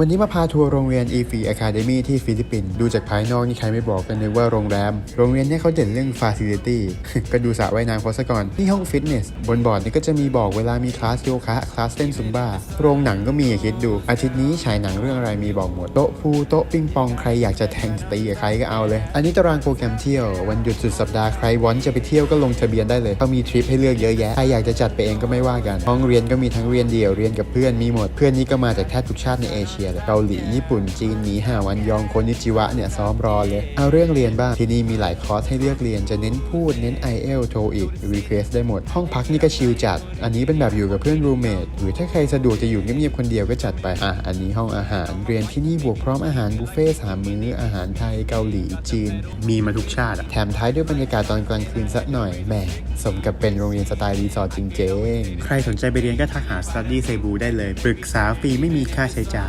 วันนี้มาพาทัวร์โรงเรียน e f i Academy ที่ฟิลิปปินส์ดูจากภายนอกนี่ใครไม่บอกกันนึกว่าโรงแรม โรงเรียนเนี่ยเขาเด่นเรื่อง Facility ก็ดูสระว่ายน้ำเขาซะก่อนนี่ห้องฟิตเนส บนบอร์ดนี่ก็จะมีบอกเวลามีคลาสโยคะ คลาสเต้นซุมบ้า โรงหนังก็มีอะคิดดู อาทิตย์นี้ฉายหนังเรื่องอะไรมีบอกหมด โต๊ะพูโต๊ะปิงปองใครอยากจะแทงจะตีกับใครก็เอาเลย อันนี้ตารางโปรแกรมเที่ยววันหยุดสุดสัปดาห์ใครวอนจะไปเที่ยวก็ลงทะเบียนได้เลยเขามีทริปให้เลือกเยอะแยะใครอยากจะจัดไปเองก็ไม่ว่ากันห้องเรียนก็มีทั้งเรียนเดี่ยวเรียนกับเพื่อนมีหมดเพื่อนนี่ก็มาจากแทบทุกชาติในเอเชียเลยเกาหลี ญี่ปุ่น จีนหนีห่าวันยองโคนิจิวะเนี่ยซ้อมรอเลย เอาเรื่องเรียนบ้าง ที่นี่มีหลายคอร์สให้เลือกเรียน จะเน้นพูด เน้น i อเอลโทอีกรีเควสได้หมด ห้องพักนี่ก็ชิลจัด อันนี้เป็นแบบอยู่กับเพื่อนรูเมทหรือถ้าใครสะดวกจะอยู่เงียบๆคนเดียวก็จัดไป อะ อันนี้ห้องอาหาร เรียนที่นี่บวกพร้อมอาหารบุฟเฟ่ต์สามมื้อ อาหารไทย เกาหลี จีน มีมาทุกชาติอะแถมท้ายด้วยบรรยากาศตอนกลางคืนสักหน่อย แหม สมกับเป็นโรงเรียนสไตล์รีสอร์ทจริงๆ ใครสนใจไปเรียนก็ทักหา Study Cebu ได้เลย ปรึกษาฟรีไม่มีค่าใช้จ่าย